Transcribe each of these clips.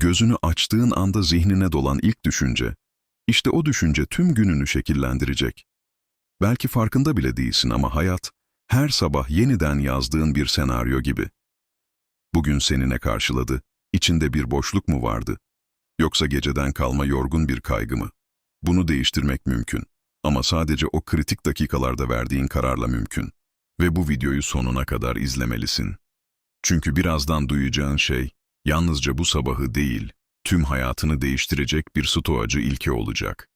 Gözünü açtığın anda zihnine dolan ilk düşünce, işte o düşünce tüm gününü şekillendirecek. Belki farkında bile değilsin ama hayat, her sabah yeniden yazdığın bir senaryo gibi. Bugün seni ne karşıladı? İçinde bir boşluk mu vardı? Yoksa geceden kalma yorgun bir kaygı mı? Bunu değiştirmek mümkün. Ama sadece o kritik dakikalarda verdiğin kararla mümkün. Ve bu videoyu sonuna kadar izlemelisin. Çünkü birazdan duyacağın şey, yalnızca bu sabahı değil, tüm hayatını değiştirecek bir stoacı ilke olacak.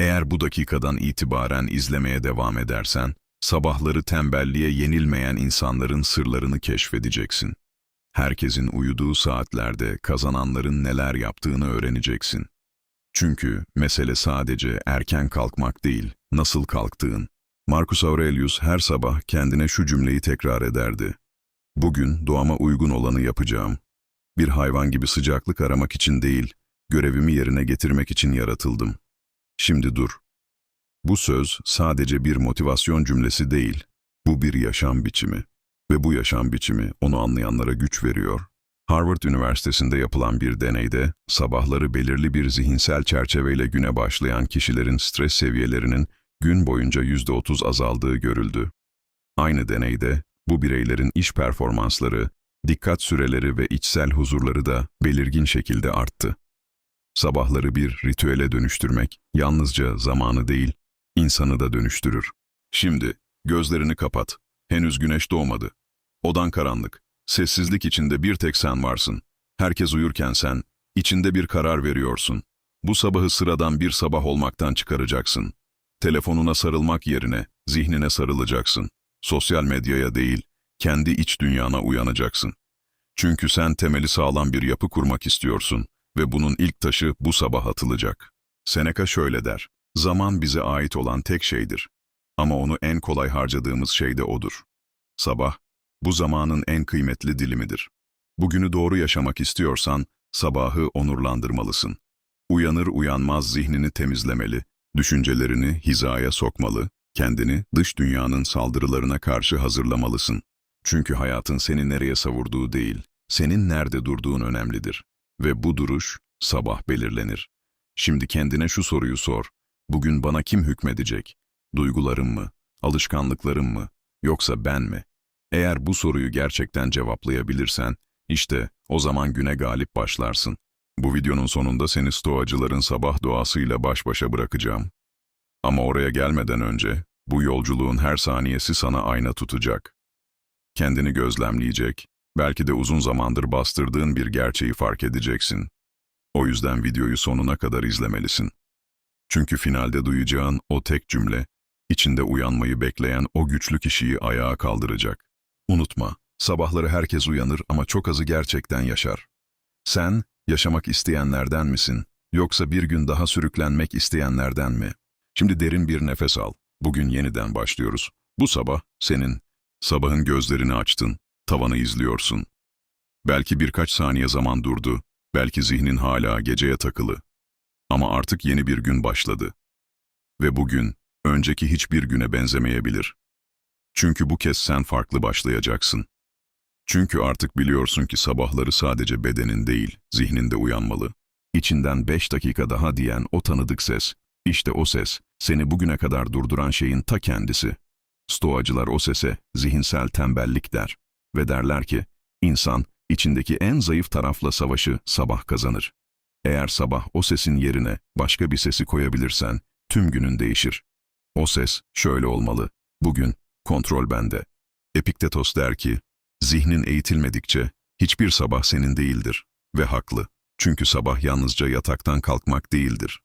Eğer bu dakikadan itibaren izlemeye devam edersen, sabahları tembelliğe yenilmeyen insanların sırlarını keşfedeceksin. Herkesin uyuduğu saatlerde kazananların neler yaptığını öğreneceksin. Çünkü mesele sadece erken kalkmak değil, nasıl kalktığın. Marcus Aurelius her sabah kendine şu cümleyi tekrar ederdi. Bugün doğama uygun olanı yapacağım. Bir hayvan gibi sıcaklık aramak için değil, görevimi yerine getirmek için yaratıldım. Şimdi dur. Bu söz sadece bir motivasyon cümlesi değil, bu bir yaşam biçimi. Ve bu yaşam biçimi onu anlayanlara güç veriyor. Harvard Üniversitesi'nde yapılan bir deneyde, sabahları belirli bir zihinsel çerçeveyle güne başlayan kişilerin stres seviyelerinin gün boyunca %30 azaldığı görüldü. Aynı deneyde, bu bireylerin iş performansları, dikkat süreleri ve içsel huzurları da belirgin şekilde arttı. Sabahları bir ritüele dönüştürmek, yalnızca zamanı değil, insanı da dönüştürür. Şimdi, gözlerini kapat. Henüz güneş doğmadı. Odan karanlık. Sessizlik içinde bir tek sen varsın. Herkes uyurken sen, içinde bir karar veriyorsun. Bu sabahı sıradan bir sabah olmaktan çıkaracaksın. Telefonuna sarılmak yerine zihnine sarılacaksın. Sosyal medyaya değil, kendi iç dünyana uyanacaksın. Çünkü sen temeli sağlam bir yapı kurmak istiyorsun ve bunun ilk taşı bu sabah atılacak. Seneca şöyle der, zaman bize ait olan tek şeydir. Ama onu en kolay harcadığımız şey de odur. Sabah, bu zamanın en kıymetli dilimidir. Bugünü doğru yaşamak istiyorsan, sabahı onurlandırmalısın. Uyanır uyanmaz zihnini temizlemeli, düşüncelerini hizaya sokmalı, kendini dış dünyanın saldırılarına karşı hazırlamalısın. Çünkü hayatın seni nereye savurduğu değil, senin nerede durduğun önemlidir. Ve bu duruş sabah belirlenir. Şimdi kendine şu soruyu sor. Bugün bana kim hükmedecek? Duygularım mı? Alışkanlıklarım mı? Yoksa ben mi? Eğer bu soruyu gerçekten cevaplayabilirsen, işte o zaman güne galip başlarsın. Bu videonun sonunda seni stoacıların sabah doğasıyla baş başa bırakacağım. Ama oraya gelmeden önce, bu yolculuğun her saniyesi sana ayna tutacak. Kendini gözlemleyecek, belki de uzun zamandır bastırdığın bir gerçeği fark edeceksin. O yüzden videoyu sonuna kadar izlemelisin. Çünkü finalde duyacağın o tek cümle, içinde uyanmayı bekleyen o güçlü kişiyi ayağa kaldıracak. Unutma, sabahları herkes uyanır ama çok azı gerçekten yaşar. Sen, yaşamak isteyenlerden misin, yoksa bir gün daha sürüklenmek isteyenlerden mi? Şimdi derin bir nefes al. Bugün yeniden başlıyoruz. Bu sabah senin. Sabahın gözlerini açtın, tavanı izliyorsun. Belki birkaç saniye zaman durdu, belki zihnin hala geceye takılı. Ama artık yeni bir gün başladı. Ve bugün, önceki hiçbir güne benzemeyebilir. Çünkü bu kez sen farklı başlayacaksın. Çünkü artık biliyorsun ki sabahları sadece bedenin değil, zihninde uyanmalı. İçinden beş dakika daha diyen o tanıdık ses, işte o ses, seni bugüne kadar durduran şeyin ta kendisi. Stoacılar o sese zihinsel tembellik der ve derler ki, insan içindeki en zayıf tarafla savaşı sabah kazanır. Eğer sabah o sesin yerine başka bir sesi koyabilirsen, tüm günün değişir. O ses şöyle olmalı, bugün kontrol bende. Epiktetos der ki, zihnin eğitilmedikçe hiçbir sabah senin değildir. Ve haklı. Çünkü sabah yalnızca yataktan kalkmak değildir.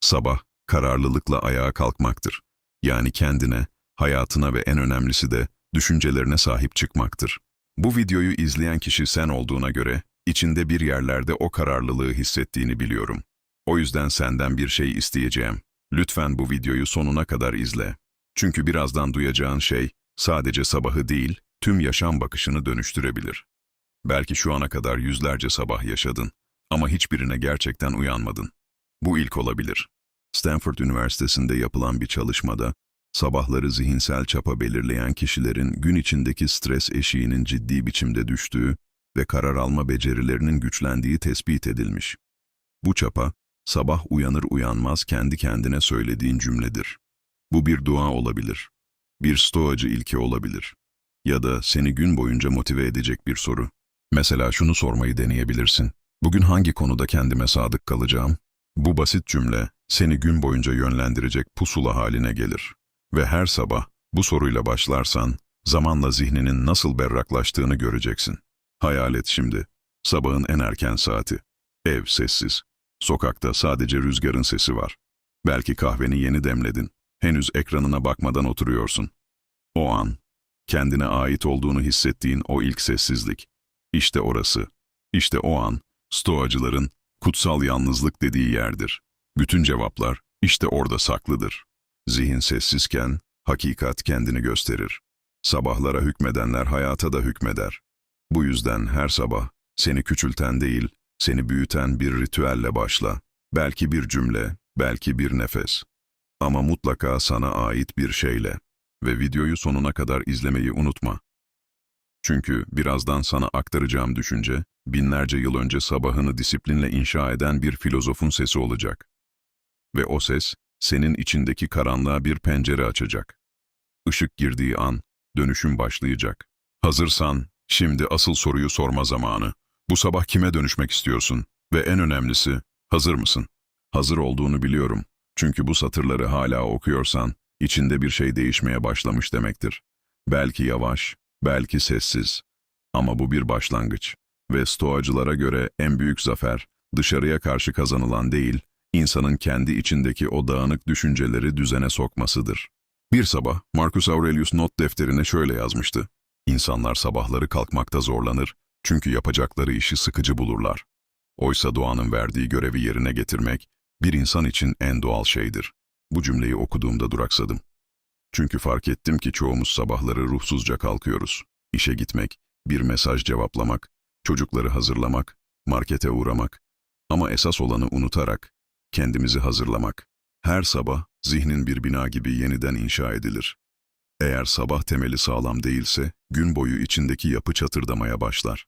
Sabah, kararlılıkla ayağa kalkmaktır. Yani kendine, hayatına ve en önemlisi de düşüncelerine sahip çıkmaktır. Bu videoyu izleyen kişi sen olduğuna göre, içinde bir yerlerde o kararlılığı hissettiğini biliyorum. O yüzden senden bir şey isteyeceğim. Lütfen bu videoyu sonuna kadar izle. Çünkü birazdan duyacağın şey, sadece sabahı değil, tüm yaşam bakışını dönüştürebilir. Belki şu ana kadar yüzlerce sabah yaşadın ama hiçbirine gerçekten uyanmadın. Bu ilk olabilir. Stanford Üniversitesi'nde yapılan bir çalışmada, sabahları zihinsel çapa belirleyen kişilerin gün içindeki stres eşiğinin ciddi biçimde düştüğü ve karar alma becerilerinin güçlendiği tespit edilmiş. Bu çapa, sabah uyanır uyanmaz kendi kendine söylediğin cümledir. Bu bir dua olabilir, bir stoacı ilke olabilir ya da seni gün boyunca motive edecek bir soru. Mesela şunu sormayı deneyebilirsin. Bugün hangi konuda kendime sadık kalacağım? Bu basit cümle seni gün boyunca yönlendirecek pusula haline gelir. Ve her sabah bu soruyla başlarsan zamanla zihninin nasıl berraklaştığını göreceksin. Hayal et şimdi. Sabahın en erken saati. Ev sessiz. Sokakta sadece rüzgarın sesi var. Belki kahveni yeni demledin. Henüz ekranına bakmadan oturuyorsun. O an, kendine ait olduğunu hissettiğin o ilk sessizlik. İşte orası. İşte o an, stoacıların kutsal yalnızlık dediği yerdir. Bütün cevaplar işte orada saklıdır. Zihin sessizken, hakikat kendini gösterir. Sabahlara hükmedenler hayata da hükmeder. Bu yüzden her sabah seni küçülten değil, seni büyüten bir ritüelle başla. Belki bir cümle, belki bir nefes. Ama mutlaka sana ait bir şeyle. Ve videoyu sonuna kadar izlemeyi unutma. Çünkü birazdan sana aktaracağım düşünce, binlerce yıl önce sabahını disiplinle inşa eden bir filozofun sesi olacak. Ve o ses, senin içindeki karanlığa bir pencere açacak. Işık girdiği an, dönüşüm başlayacak. Hazırsan, şimdi asıl soruyu sorma zamanı. Bu sabah kime dönüşmek istiyorsun? Ve en önemlisi, hazır mısın? Hazır olduğunu biliyorum. Çünkü bu satırları hala okuyorsan, içinde bir şey değişmeye başlamış demektir. Belki yavaş, belki sessiz. Ama bu bir başlangıç. Ve stoacılara göre en büyük zafer, dışarıya karşı kazanılan değil, insanın kendi içindeki o dağınık düşünceleri düzene sokmasıdır. Bir sabah Marcus Aurelius not defterine şöyle yazmıştı. İnsanlar sabahları kalkmakta zorlanır çünkü yapacakları işi sıkıcı bulurlar. Oysa doğanın verdiği görevi yerine getirmek bir insan için en doğal şeydir. Bu cümleyi okuduğumda duraksadım. Çünkü fark ettim ki çoğumuz sabahları ruhsuzca kalkıyoruz. İşe gitmek, bir mesaj cevaplamak, çocukları hazırlamak, markete uğramak. Ama esas olanı unutarak, kendimizi hazırlamak. Her sabah zihnin bir bina gibi yeniden inşa edilir. Eğer sabah temeli sağlam değilse, gün boyu içindeki yapı çatırdamaya başlar.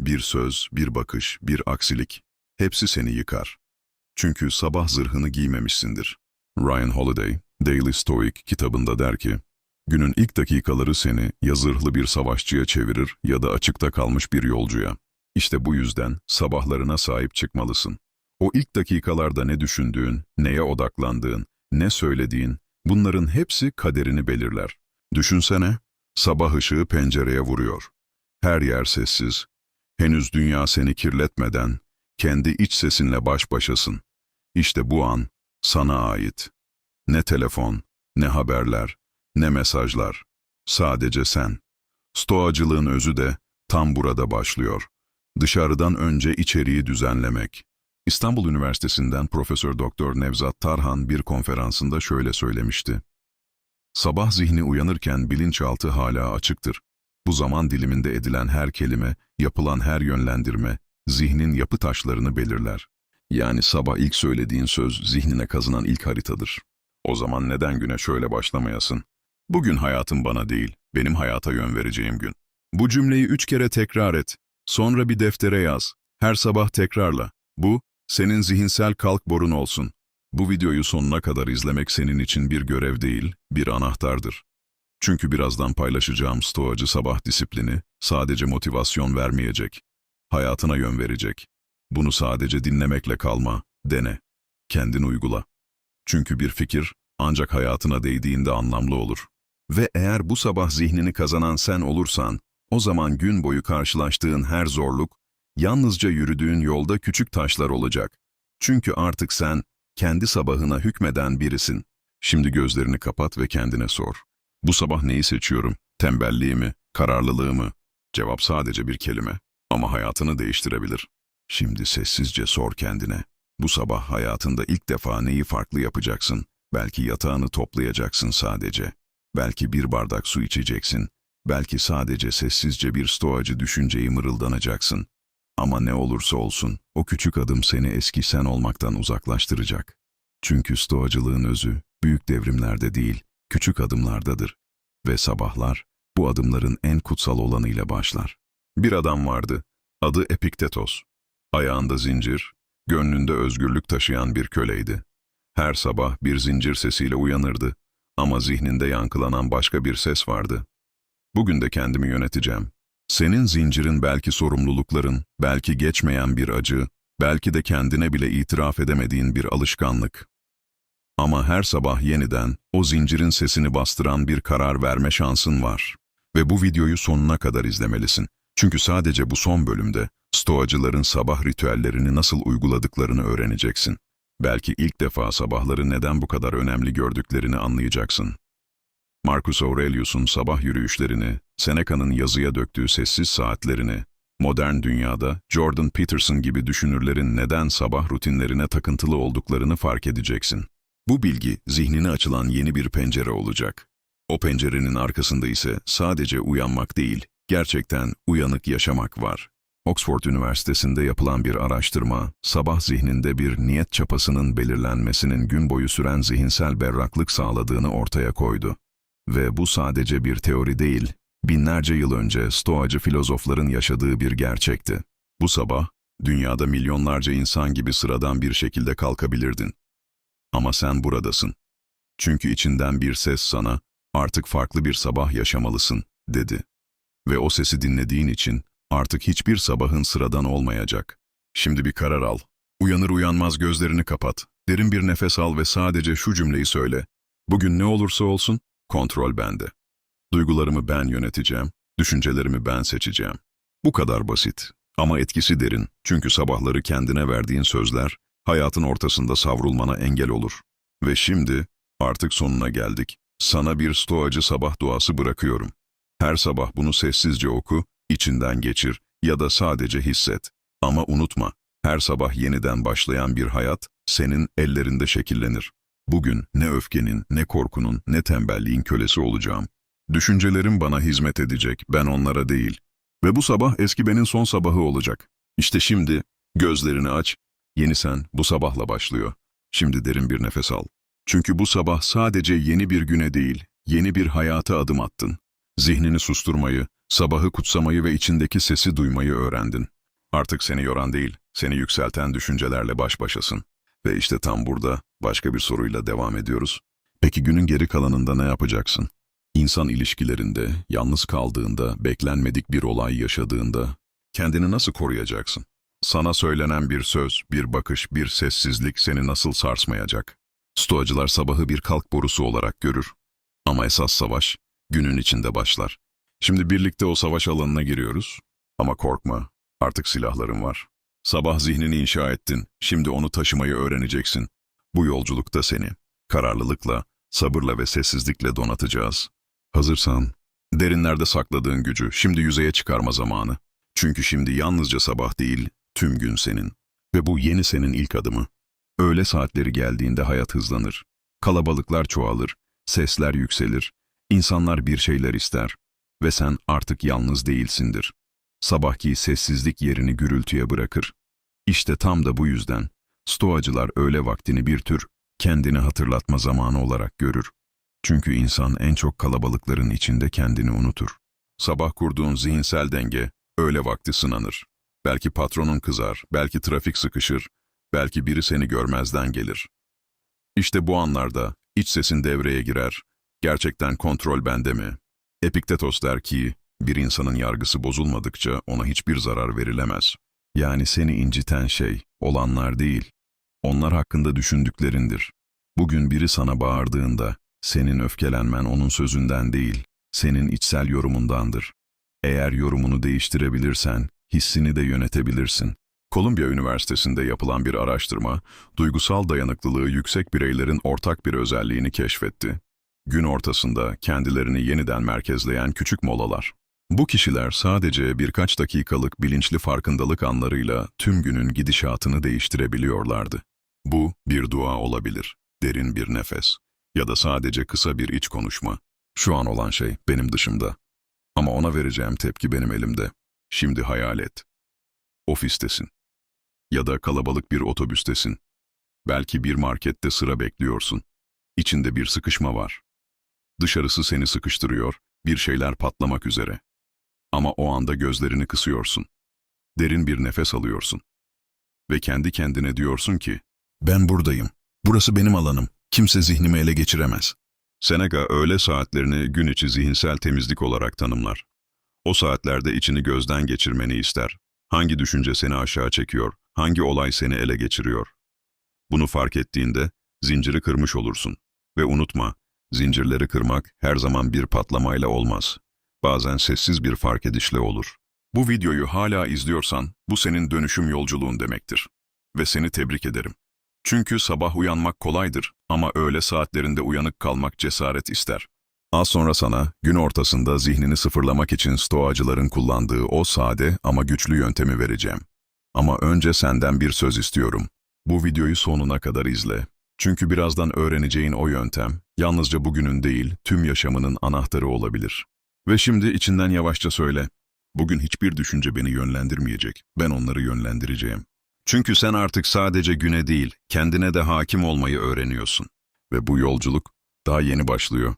Bir söz, bir bakış, bir aksilik, hepsi seni yıkar. Çünkü sabah zırhını giymemişsindir. Ryan Holiday, Daily Stoic kitabında der ki, Günün ilk dakikaları seni ya zırhlı bir savaşçıya çevirir ya da açıkta kalmış bir yolcuya. İşte bu yüzden sabahlarına sahip çıkmalısın. O ilk dakikalarda ne düşündüğün, neye odaklandığın, ne söylediğin, bunların hepsi kaderini belirler. Düşünsene, sabah ışığı pencereye vuruyor. Her yer sessiz. Henüz dünya seni kirletmeden, kendi iç sesinle baş başasın. İşte bu an sana ait. Ne telefon, ne haberler, ne mesajlar. Sadece sen. Stoacılığın özü de tam burada başlıyor. Dışarıdan önce içeriği düzenlemek. İstanbul Üniversitesi'nden Profesör Doktor Nevzat Tarhan bir konferansında şöyle söylemişti. Sabah zihni uyanırken bilinçaltı hala açıktır. Bu zaman diliminde edilen her kelime, yapılan her yönlendirme, zihnin yapı taşlarını belirler. Yani sabah ilk söylediğin söz zihnine kazınan ilk haritadır. O zaman neden güne şöyle başlamayasın? Bugün hayatım bana değil, benim hayata yön vereceğim gün. Bu cümleyi üç kere tekrar et. Sonra bir deftere yaz. Her sabah tekrarla. Bu, senin zihinsel kalk borun olsun. Bu videoyu sonuna kadar izlemek senin için bir görev değil, bir anahtardır. Çünkü birazdan paylaşacağım stoacı sabah disiplini sadece motivasyon vermeyecek. Hayatına yön verecek. Bunu sadece dinlemekle kalma, dene. Kendin uygula. Çünkü bir fikir ancak hayatına değdiğinde anlamlı olur. Ve eğer bu sabah zihnini kazanan sen olursan, o zaman gün boyu karşılaştığın her zorluk, yalnızca yürüdüğün yolda küçük taşlar olacak. Çünkü artık sen, kendi sabahına hükmeden birisin. Şimdi gözlerini kapat ve kendine sor. Bu sabah neyi seçiyorum? Tembelliğimi, kararlılığımı? Cevap sadece bir kelime ama hayatını değiştirebilir. Şimdi sessizce sor kendine. Bu sabah hayatında ilk defa neyi farklı yapacaksın? Belki yatağını toplayacaksın sadece. Belki bir bardak su içeceksin. Belki sadece sessizce bir stoacı düşünceyi mırıldanacaksın. Ama ne olursa olsun, o küçük adım seni eski sen olmaktan uzaklaştıracak. Çünkü stoacılığın özü, büyük devrimlerde değil, küçük adımlardadır. Ve sabahlar, bu adımların en kutsal olanıyla başlar. Bir adam vardı, Adı Epiktetos. Ayağında zincir, gönlünde özgürlük taşıyan bir köleydi. Her sabah bir zincir sesiyle uyanırdı ama zihninde yankılanan başka bir ses vardı. Bugün de kendimi yöneteceğim. Senin zincirin belki sorumlulukların, belki geçmeyen bir acı, belki de kendine bile itiraf edemediğin bir alışkanlık. Ama her sabah yeniden o zincirin sesini bastıran bir karar verme şansın var. Ve bu videoyu sonuna kadar izlemelisin. Çünkü sadece bu son bölümde stoacıların sabah ritüellerini nasıl uyguladıklarını öğreneceksin. Belki ilk defa sabahları neden bu kadar önemli gördüklerini anlayacaksın. Marcus Aurelius'un sabah yürüyüşlerini, Seneca'nın yazıya döktüğü sessiz saatlerini, modern dünyada Jordan Peterson gibi düşünürlerin neden sabah rutinlerine takıntılı olduklarını fark edeceksin. Bu bilgi zihnine açılan yeni bir pencere olacak. O pencerenin arkasında ise sadece uyanmak değil, gerçekten uyanık yaşamak var. Oxford Üniversitesi'nde yapılan bir araştırma, sabah zihninde bir niyet çapasının belirlenmesinin gün boyu süren zihinsel berraklık sağladığını ortaya koydu. Ve bu sadece bir teori değil, binlerce yıl önce stoacı filozofların yaşadığı bir gerçekti. Bu sabah, dünyada milyonlarca insan gibi sıradan bir şekilde kalkabilirdin. Ama sen buradasın. Çünkü içinden bir ses sana, artık farklı bir sabah yaşamalısın, dedi. Ve o sesi dinlediğin için artık hiçbir sabahın sıradan olmayacak. Şimdi bir karar al. Uyanır uyanmaz gözlerini kapat. Derin bir nefes al ve sadece şu cümleyi söyle. Bugün ne olursa olsun, kontrol bende. Duygularımı ben yöneteceğim, düşüncelerimi ben seçeceğim. Bu kadar basit. Ama etkisi derin. Çünkü sabahları kendine verdiğin sözler, hayatın ortasında savrulmana engel olur. Ve şimdi, artık sonuna geldik. Sana bir stoacı sabah duası bırakıyorum. Her sabah bunu sessizce oku, içinden geçir ya da sadece hisset. Ama unutma, her sabah yeniden başlayan bir hayat senin ellerinde şekillenir. Bugün ne öfkenin, ne korkunun, ne tembelliğin kölesi olacağım. Düşüncelerim bana hizmet edecek, ben onlara değil. Ve bu sabah eski benin son sabahı olacak. İşte şimdi, gözlerini aç, yeni sen bu sabahla başlıyor. Şimdi derin bir nefes al. Çünkü bu sabah sadece yeni bir güne değil, yeni bir hayata adım attın. Zihnini susturmayı, sabahı kutsamayı ve içindeki sesi duymayı öğrendin. Artık seni yoran değil, seni yükselten düşüncelerle baş başasın. Ve işte tam burada başka bir soruyla devam ediyoruz. Peki günün geri kalanında ne yapacaksın? İnsan ilişkilerinde, yalnız kaldığında, beklenmedik bir olay yaşadığında kendini nasıl koruyacaksın? Sana söylenen bir söz, bir bakış, bir sessizlik seni nasıl sarsmayacak? Stoacılar sabahı bir kalk borusu olarak görür. Ama esas savaş günün içinde başlar. Şimdi birlikte o savaş alanına giriyoruz. Ama korkma, artık silahların var. Sabah zihnini inşa ettin, şimdi onu taşımayı öğreneceksin. Bu yolculukta seni, kararlılıkla, sabırla ve sessizlikle donatacağız. Hazırsan, derinlerde sakladığın gücü şimdi yüzeye çıkarma zamanı. Çünkü şimdi yalnızca sabah değil, tüm gün senin. Ve bu yeni senin ilk adımı. Öğle saatleri geldiğinde hayat hızlanır. Kalabalıklar çoğalır, sesler yükselir, insanlar bir şeyler ister ve sen artık yalnız değilsindir. Sabahki sessizlik yerini gürültüye bırakır. İşte tam da bu yüzden stoacılar öğle vaktini bir tür kendini hatırlatma zamanı olarak görür. Çünkü insan en çok kalabalıkların içinde kendini unutur. Sabah kurduğun zihinsel denge öğle vakti sınanır. Belki patronun kızar, belki trafik sıkışır, belki biri seni görmezden gelir. İşte bu anlarda iç sesin devreye girer. Gerçekten kontrol bende mi? Epiktetos der ki, bir insanın yargısı bozulmadıkça ona hiçbir zarar verilemez. Yani seni inciten şey, olanlar değil, onlar hakkında düşündüklerindir. Bugün biri sana bağırdığında, senin öfkelenmen onun sözünden değil, senin içsel yorumundandır. Eğer yorumunu değiştirebilirsen, hissini de yönetebilirsin. Kolumbiya Üniversitesi'nde yapılan bir araştırma, duygusal dayanıklılığı yüksek bireylerin ortak bir özelliğini keşfetti. Gün ortasında kendilerini yeniden merkezleyen küçük molalar. Bu kişiler sadece birkaç dakikalık bilinçli farkındalık anlarıyla tüm günün gidişatını değiştirebiliyorlardı. Bu bir dua olabilir, derin bir nefes ya da sadece kısa bir iç konuşma. Şu an olan şey benim dışımda. Ama ona vereceğim tepki benim elimde. Şimdi hayal et. Ofistesin. Ya da kalabalık bir otobüstesin. Belki bir markette sıra bekliyorsun. İçinde bir sıkışma var. Dışarısı seni sıkıştırıyor, bir şeyler patlamak üzere. Ama o anda gözlerini kısıyorsun. Derin bir nefes alıyorsun. Ve kendi kendine diyorsun ki, ben buradayım. Burası benim alanım. Kimse zihnimi ele geçiremez. Seneca öğle saatlerini gün içi zihinsel temizlik olarak tanımlar. O saatlerde içini gözden geçirmeni ister. Hangi düşünce seni aşağı çekiyor, hangi olay seni ele geçiriyor. Bunu fark ettiğinde zinciri kırmış olursun. Ve unutma, zincirleri kırmak her zaman bir patlamayla olmaz. Bazen sessiz bir fark edişle olur. Bu videoyu hala izliyorsan bu senin dönüşüm yolculuğun demektir. Ve seni tebrik ederim. Çünkü sabah uyanmak kolaydır ama öğle saatlerinde uyanık kalmak cesaret ister. Az sonra sana gün ortasında zihnini sıfırlamak için stoacıların kullandığı o sade ama güçlü yöntemi vereceğim. Ama önce senden bir söz istiyorum. Bu videoyu sonuna kadar izle. Çünkü birazdan öğreneceğin o yöntem yalnızca bugünün değil tüm yaşamının anahtarı olabilir. Ve şimdi içinden yavaşça söyle. Bugün hiçbir düşünce beni yönlendirmeyecek. Ben onları yönlendireceğim. Çünkü sen artık sadece güne değil, kendine de hakim olmayı öğreniyorsun. Ve bu yolculuk daha yeni başlıyor.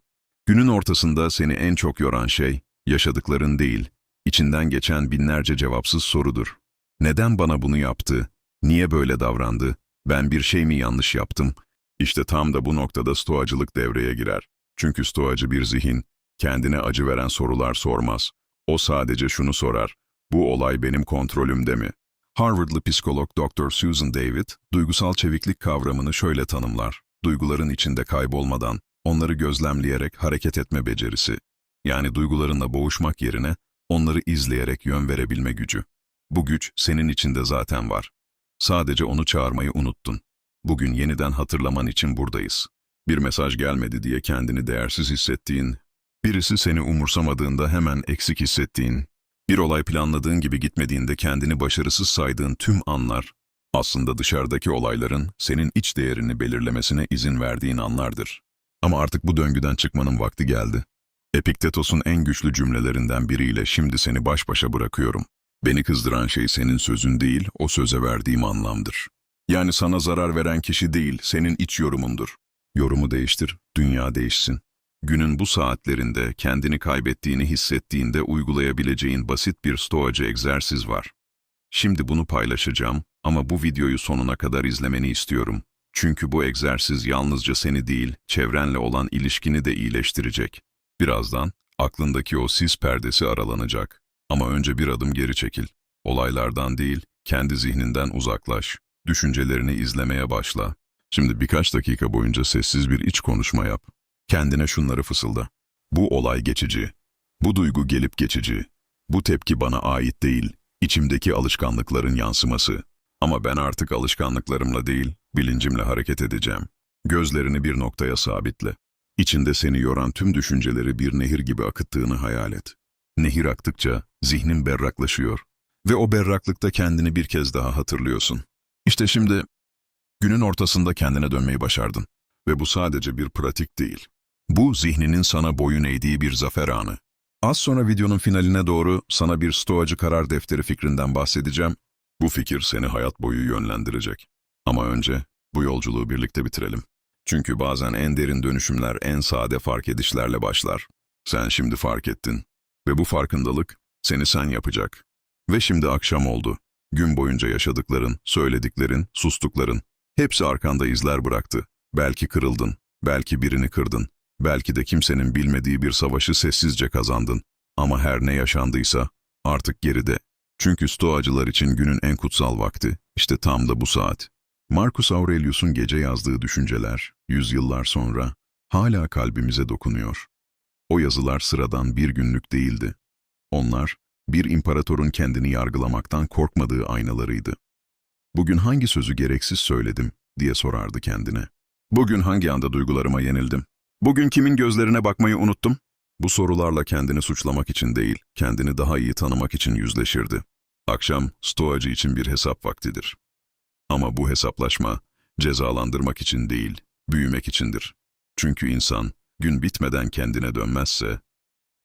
Günün ortasında seni en çok yoran şey, yaşadıkların değil, içinden geçen binlerce cevapsız sorudur. Neden bana bunu yaptı? Niye böyle davrandı? Ben bir şey mi yanlış yaptım? İşte tam da bu noktada stoacılık devreye girer. Çünkü stoacı bir zihin, kendine acı veren sorular sormaz. O sadece şunu sorar, bu olay benim kontrolümde mi? Harvardlı psikolog Dr. Susan David, duygusal çeviklik kavramını şöyle tanımlar. Duyguların içinde kaybolmadan, onları gözlemleyerek hareket etme becerisi. Yani duygularınla boğuşmak yerine, onları izleyerek yön verebilme gücü. Bu güç senin içinde zaten var. Sadece onu çağırmayı unuttun. Bugün yeniden hatırlaman için buradayız. Bir mesaj gelmedi diye kendini değersiz hissettiğin, birisi seni umursamadığında hemen eksik hissettiğin, bir olay planladığın gibi gitmediğinde kendini başarısız saydığın tüm anlar, aslında dışarıdaki olayların senin iç değerini belirlemesine izin verdiğin anlardır. Ama artık bu döngüden çıkmanın vakti geldi. Epiktetos'un en güçlü cümlelerinden biriyle şimdi seni baş başa bırakıyorum. Beni kızdıran şey senin sözün değil, o söze verdiğim anlamdır. Yani sana zarar veren kişi değil, senin iç yorumundur. Yorumu değiştir, dünya değişsin. Günün bu saatlerinde kendini kaybettiğini hissettiğinde uygulayabileceğin basit bir stoacı egzersiz var. Şimdi bunu paylaşacağım ama bu videoyu sonuna kadar izlemeni istiyorum. Çünkü bu egzersiz yalnızca seni değil, çevrenle olan ilişkini de iyileştirecek. Birazdan aklındaki o sis perdesi aralanacak. Ama önce bir adım geri çekil. Olaylardan değil, kendi zihninden uzaklaş. Düşüncelerini izlemeye başla. Şimdi birkaç dakika boyunca sessiz bir iç konuşma yap. Kendine şunları fısılda. Bu olay geçici. Bu duygu gelip geçici. Bu tepki bana ait değil, içimdeki alışkanlıkların yansıması. Ama ben artık alışkanlıklarımla değil, bilincimle hareket edeceğim. Gözlerini bir noktaya sabitle. İçinde seni yoran tüm düşünceleri bir nehir gibi akıttığını hayal et. Nehir aktıkça zihnin berraklaşıyor ve o berraklıkta kendini bir kez daha hatırlıyorsun. İşte şimdi günün ortasında kendine dönmeyi başardın ve bu sadece bir pratik değil. Bu zihninin sana boyun eğdiği bir zafer anı. Az sonra videonun finaline doğru sana bir stoacı karar defteri fikrinden bahsedeceğim. Bu fikir seni hayat boyu yönlendirecek. Ama önce bu yolculuğu birlikte bitirelim. Çünkü bazen en derin dönüşümler en sade fark edişlerle başlar. Sen şimdi fark ettin. Ve bu farkındalık seni sen yapacak. Ve şimdi akşam oldu. Gün boyunca yaşadıkların, söylediklerin, sustukların hepsi arkanda izler bıraktı. Belki kırıldın, belki birini kırdın, belki de kimsenin bilmediği bir savaşı sessizce kazandın. Ama her ne yaşandıysa artık geride. Çünkü stoacılar için günün en kutsal vakti işte tam da bu saat. Marcus Aurelius'un gece yazdığı düşünceler, yüzyıllar sonra hala kalbimize dokunuyor. O yazılar sıradan bir günlük değildi. Onlar, bir imparatorun kendini yargılamaktan korkmadığı aynalarıydı. Bugün hangi sözü gereksiz söyledim diye sorardı kendine. Bugün hangi anda duygularıma yenildim? Bugün kimin gözlerine bakmayı unuttum? Bu sorularla kendini suçlamak için değil, kendini daha iyi tanımak için yüzleşirdi. Akşam, stoacı için bir hesap vaktidir. Ama bu hesaplaşma, cezalandırmak için değil, büyümek içindir. Çünkü insan, gün bitmeden kendine dönmezse,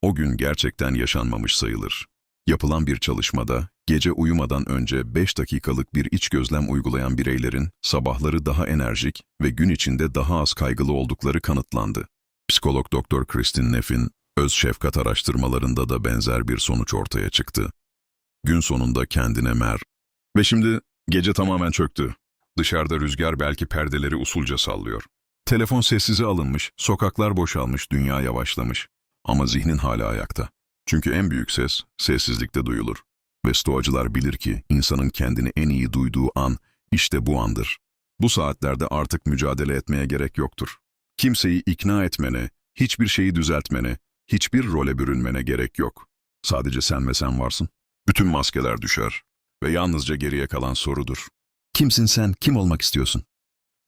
o gün gerçekten yaşanmamış sayılır. Yapılan bir çalışmada, gece uyumadan önce 5 dakikalık bir iç gözlem uygulayan bireylerin sabahları daha enerjik ve gün içinde daha az kaygılı oldukları kanıtlandı. Psikolog Dr. Kristin Neff'in öz şefkat araştırmalarında da benzer bir sonuç ortaya çıktı. Gün sonunda kendine mer. Ve şimdi gece tamamen çöktü. Dışarıda rüzgar belki perdeleri usulca sallıyor. Telefon sessize alınmış, sokaklar boşalmış, dünya yavaşlamış. Ama zihnin hala ayakta. Çünkü en büyük ses sessizlikte duyulur. Ve stoacılar bilir ki insanın kendini en iyi duyduğu an işte bu andır. Bu saatlerde artık mücadele etmeye gerek yoktur. Kimseyi ikna etmene, hiçbir şeyi düzeltmene, hiçbir role bürünmene gerek yok. Sadece sen ve sen varsın. Bütün maskeler düşer ve yalnızca geriye kalan sorudur. Kimsin sen, kim olmak istiyorsun?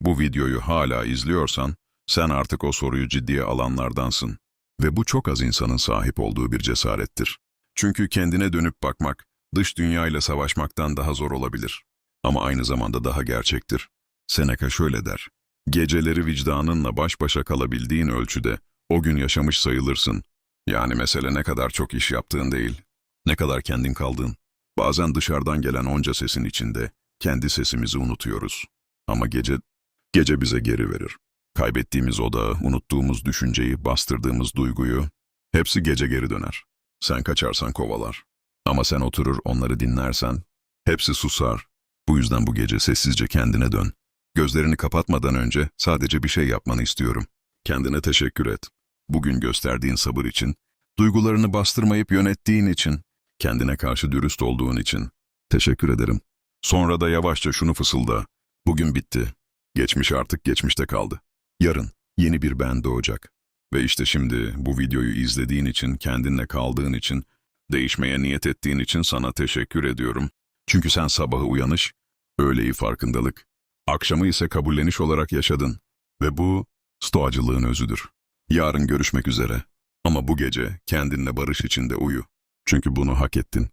Bu videoyu hala izliyorsan, sen artık o soruyu ciddiye alanlardansın. Ve bu çok az insanın sahip olduğu bir cesarettir. Çünkü kendine dönüp bakmak, dış dünyayla savaşmaktan daha zor olabilir. Ama aynı zamanda daha gerçektir. Seneca şöyle der. Geceleri vicdanınla baş başa kalabildiğin ölçüde o gün yaşamış sayılırsın. Yani mesele ne kadar çok iş yaptığın değil, ne kadar kendin kaldığın. Bazen dışarıdan gelen onca sesin içinde kendi sesimizi unutuyoruz. Ama gece, gece bize geri verir. Kaybettiğimiz odağı, unuttuğumuz düşünceyi, bastırdığımız duyguyu, hepsi gece geri döner. Sen kaçarsan kovalar. Ama sen oturur onları dinlersen, hepsi susar. Bu yüzden bu gece sessizce kendine dön. Gözlerini kapatmadan önce sadece bir şey yapmanı istiyorum. Kendine teşekkür et. Bugün gösterdiğin sabır için, duygularını bastırmayıp yönettiğin için, kendine karşı dürüst olduğun için. Teşekkür ederim. Sonra da yavaşça şunu fısılda. Bugün bitti. Geçmiş artık geçmişte kaldı. Yarın yeni bir ben doğacak. Ve işte şimdi bu videoyu izlediğin için, kendinle kaldığın için, değişmeye niyet ettiğin için sana teşekkür ediyorum. Çünkü sen sabahı uyanış, öğleyi farkındalık, akşamı ise kabulleniş olarak yaşadın. Ve bu stoacılığın özüdür. Yarın görüşmek üzere. Ama bu gece kendinle barış içinde uyu. Çünkü bunu hak ettin.